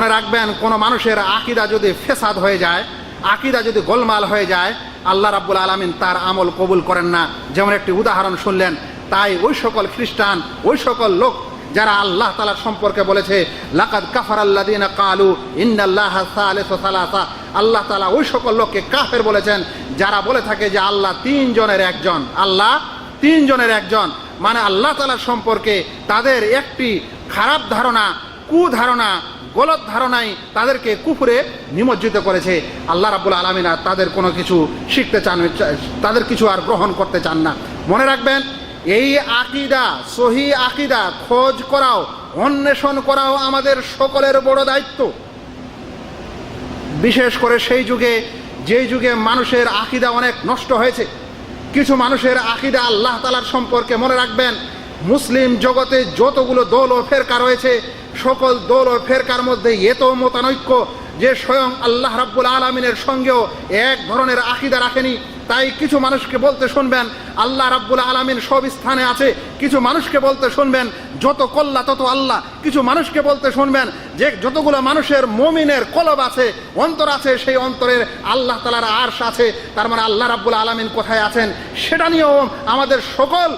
মনে রাখবেন, কোনো মানুষের আকিদা যদি ফেসাদ হয়ে যায়, আকিদা যদি গোলমাল হয়ে যায়, আল্লাহ রাব্বুল আলমিন তার আমল কবুল করেন না। যেমন একটি উদাহরণ শুনলেন, তাই ওই সকল খ্রিস্টান, ওই সকল লোক যারা আল্লাহ তালার সম্পর্কে বলেছে, লাকাদ কাফার আল্লাদিনা কালু ইন্নাল্লাহ সালেসু সালাসা। আল্লাহ তালা ওই সকল লোককে কাফের বলেছেন, যারা বলে থাকে যে আল্লাহ তিনজনের একজন। আল্লাহ তিনজনের একজন। মানে আল্লাহ তালার সম্পর্কে তাদের একটি খারাপ ধারণা, কুধারণা গলত ধারণায় তাদেরকে কুফুরে নিমজ্জিত করেছে। আল্লাহ রাবুল আলমিনা তাদের কোনো কিছু শিখতে চান, তাদের কিছু আর গ্রহণ করতে চান না। মনে রাখবেন, এই আকিদা, সহি আকিদা খোঁজ করাও, অন্বেষণ করাও আমাদের সকলের বড় দায়িত্ব। বিশেষ করে সেই যুগে, যেই যুগে মানুষের আকিদা অনেক নষ্ট হয়েছে। কিছু মানুষের আকিদা আল্লাহ তালার সম্পর্কে মনে রাখবেন, মুসলিম জগতে যতগুলো দল ও ফেরকা রয়েছে সকল দল ও ফেরকার মধ্যে এত মতানৈক্য যে স্বয়ং আল্লাহ রাব্বুল আলমিনের সঙ্গেও এক ধরনের আকিদা রাখেনি। তাই কিছু মানুষকে বলতে শুনবেন, আল্লাহ রাব্বুল আলমিন সব স্থানে আছে। কিছু মানুষকে বলতে শুনবেন, যত কল্লা তত আল্লাহ। কিছু মানুষকে বলতে শুনবেন যে যতগুলো মানুষের মমিনের কলব আছে, অন্তর আছে, সেই অন্তরের আল্লাহ তালার আর্শ আছে। তার মানে আল্লাহ রাব্বুল আলমিন কোথায় আছেন? সেটা নিয়েও আমাদের সকল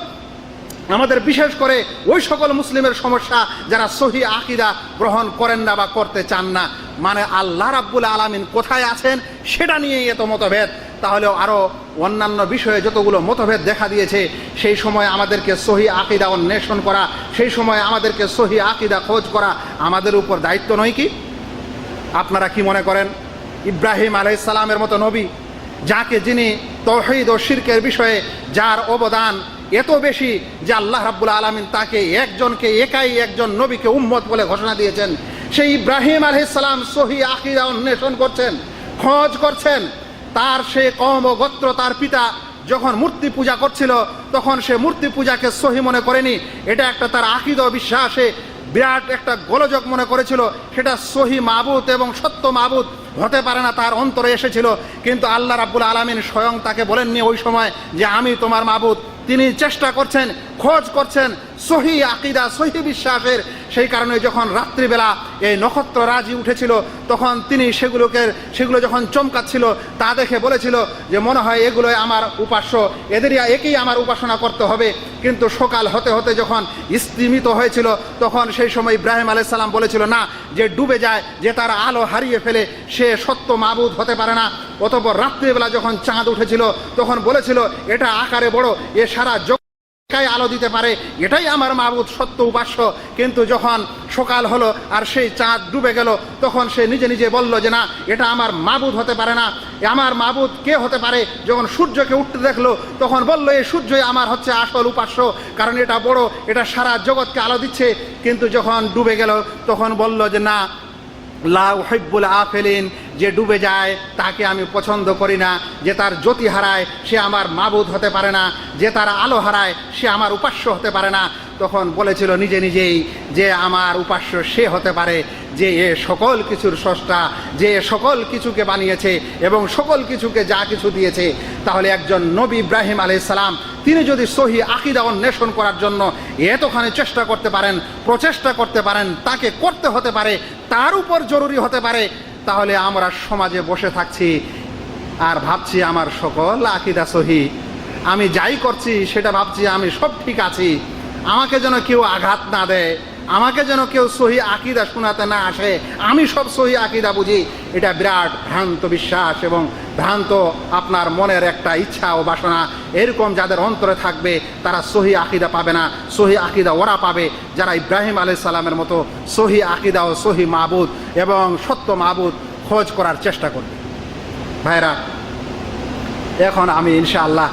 আমাদের বিশেষ করে ওই সকল মুসলিমের সমস্যা যারা সহি আকিদা গ্রহণ করেন না বা করতে চান না। মানে আল্লাহ রাব্বুল আলমিন কোথায় আছেন সেটা নিয়েই এত মতভেদ। তাহলে আরও অন্যান্য বিষয়ে যতগুলো মতভেদ দেখা দিয়েছে, সেই সময় আমাদেরকে সহি আকিদা অন্বেষণ করা, সেই সময় আমাদেরকে সহি আকিদা খোঁজ করা আমাদের উপর দায়িত্ব নয় কি? আপনারা কি মনে করেন? ইব্রাহিম আলাইসালামের মতো নবী, যাকে যিনি তহিদ ও শিরকের বিষয়ে যার অবদান এত বেশি যে আল্লাহ রাব্বুল আলমিন তাকে একজনকে একাই একজন নবীকে উম্মত বলে ঘোষণা দিয়েছেন। সেই ইব্রাহিম আলহিসাল্লাম সহি আকিদা অন্বেষণ করছেন, খোঁজ করছেন। তার সে কম ও গোত্র, তার পিতা যখন মূর্তি পূজা করছিল, তখন সে মূর্তি পূজাকে সহি মনে করেনি। এটা একটা তার আকিদ বিশ্বাসে বিরাট একটা গোলযোগ মনে করেছিল। সেটা সহি মাবুত এবং সত্য মাবুত হতে পারে না, তার অন্তরে এসেছিল। কিন্তু আল্লাহ রাব্বুল আলমিন স্বয়ং তাকে বলেননি ওই সময় যে, আমি তোমার মাবুত তিনি চেষ্টা করছেন খোঁজ করছেন সহি আকিদা, সহি বিশ্বাসের সেই কারণে যখন রাত্রিবেলা এই নক্ষত্র রাজি উঠেছিল, তখন তিনি সেগুলোকে সেগুলো যখন চমকাচ্ছিল, তা দেখে বলেছিল যে, মনে হয় এগুলোই আমার উপাস্য। এদেরই একেই আমার উপাসনা করতে হবে। কিন্তু সকাল হতে হতে যখন স্তিমিত হয়েছিল, তখন সেই সময় ইব্রাহিম আলাইসাল্লাম বলেছিল, না, যে ডুবে যায়, যে তার আলো হারিয়ে ফেলে, সে সত্য মাবুদ হতে পারে না। অতপর রাত্রিবেলা যখন চাঁদ উঠেছিল, তখন বলেছিল, এটা আকারে বড়, এ সারা একাই আলো দিতে পারে, এটাই আমার মাবুদ সত্য উপাস্য। কিন্তু যখন সকাল হলো আর সেই চাঁদ ডুবে গেল, তখন সে নিজে নিজে বলল যে, না, এটা আমার মাবুদ হতে পারে না। আমার মাবুদ কে হতে পারে? যখন সূর্যকে উঠতে দেখল, তখন বলল এই সূর্যই আমার হচ্ছে আসল উপাস্য, কারণ এটা বড়, এটা সারা জগৎকে আলো দিচ্ছে। কিন্তু যখন ডুবে গেল, তখন বলল যে, না লা উহিব্বুল আফেলিন, যে ডুবে যায়, তাকে আমি পছন্দ করি না। যে তার জ্যোতি হারায়, সে আমার মাবুদ হতে পারে না। যে তার আলো হারায়, সে আমার উপাস্য হতে পারে না। তখন বলেছিল নিজে নিজেই যে আমার উপাস্য সে হতে পারে, যে এ সকল কিছুর স্রষ্টা, যে সকল কিছুকে বানিয়েছে এবং সকল কিছুকে যা কিছু দিয়েছে। তাহলে একজন নবী ইব্রাহিম আলাইসালাম তিনি যদি সহি আকিদা অন্বেষণ করার জন্য এতখানি চেষ্টা করতে পারেন, প্রচেষ্টা করতে পারেন, তাকে করতে হতে পারে, তার উপর জরুরি হতে পারে, তাহলে আমরা সমাজে বসে থাকছি আর ভাবছি আমার সকল আকিদা সহি। আমি যাই করছি সেটা ভাবছি, আমি সব ঠিক আছি। আমাকে যেন কেউ আঘাত না দেয়, আমাকে যেন কেউ সহি আকিদা শোনাতে না আসে, আমি সব সহি আকিদা বুঝি। এটা বিরাট ভ্রান্ত বিশ্বাস এবং ভ্রান্ত আপনার মনের একটা ইচ্ছা ও বাসনা, এরকম যাদের অন্তরে থাকবে, তারা সহি আকিদা পাবে না। সহি আকিদা ওরা পাবে। যারা ইব্রাহিম আলি সালামের মতো সহি আকিদা ও সহি মাহবুদ এবং সত্য মাহবুদ খোঁজ করার চেষ্টা করবে। ভাইরা, এখন আমি ইনশাআল্লাহ